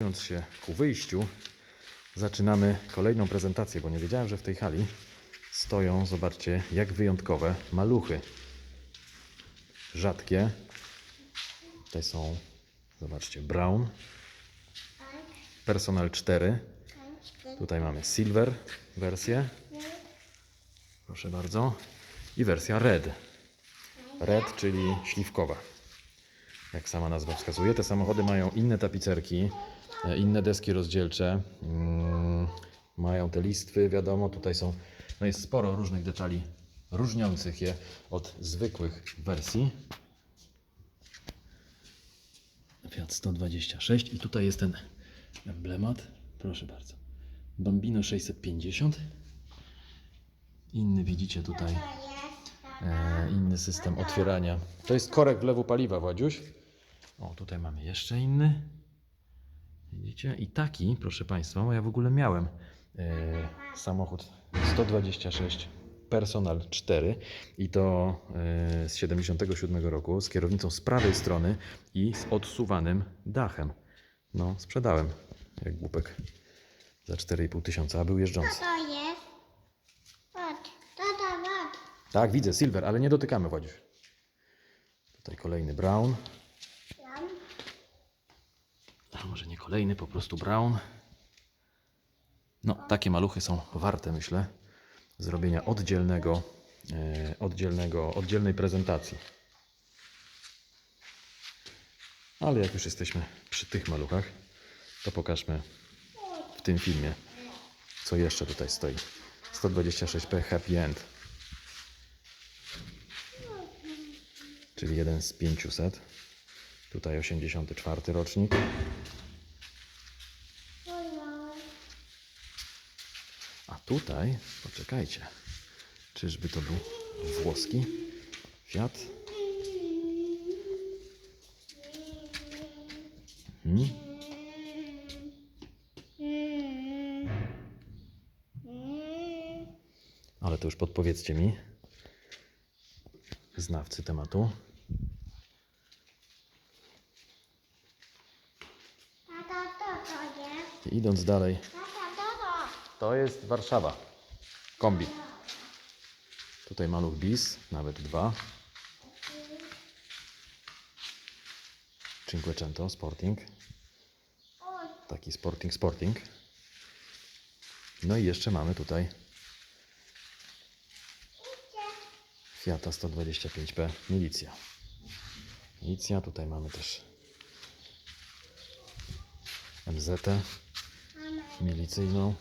Zbliżając się ku wyjściu, zaczynamy kolejną prezentację, bo nie wiedziałem, że w tej hali stoją, zobaczcie, jak wyjątkowe maluchy. Rzadkie. Tutaj są, zobaczcie, Brown, Personal 4. Tutaj mamy Silver wersję. Proszę bardzo. I wersja Red. Red, czyli śliwkowa. Jak sama nazwa wskazuje, te samochody mają inne tapicerki, e, inne deski rozdzielcze, mm, mają te listwy, wiadomo, tutaj są, no jest sporo różnych detali różniących je od zwykłych wersji. Fiat 126 i tutaj jest ten emblemat, proszę bardzo. Bambino 650. Inny widzicie tutaj, e, inny system otwierania. To jest korek wlewu paliwa, Władziuś. O, tutaj mamy jeszcze inny. Widzicie? I taki, proszę Państwa, bo ja w ogóle miałem e, samochód 126 Personal 4 i to e, z 77 roku z kierownicą z prawej strony i z odsuwanym dachem. No, sprzedałem jak głupek za 4,5 tysiąca, a był jeżdżący. Co to jest? Patrz, tata, patrz. Tak, widzę, silver, ale nie dotykamy, Władziuś. Tutaj kolejny brown. Może nie kolejny, po prostu brown. No, takie maluchy są warte, myślę, zrobienia oddzielnego, e, oddzielnego, oddzielnej prezentacji. Ale jak już jesteśmy przy tych maluchach, to pokażmy w tym filmie, co jeszcze tutaj stoi. 126p Happy End. Czyli jeden z 500. Tutaj 84 rocznik. A tutaj, poczekajcie, czyżby to był włoski Fiat? Mhm. Ale to już podpowiedzcie mi, znawcy tematu. Tata, co to jest? I idąc dalej, to? jest Warszawa. Kombi. Tutaj maluch bis, nawet dwa. Cinquecento Sporting. Taki Sporting Sporting. No i jeszcze mamy tutaj. Fiata 125P Milicja. Milicja, tutaj mamy też MZ Mama, milicyjną.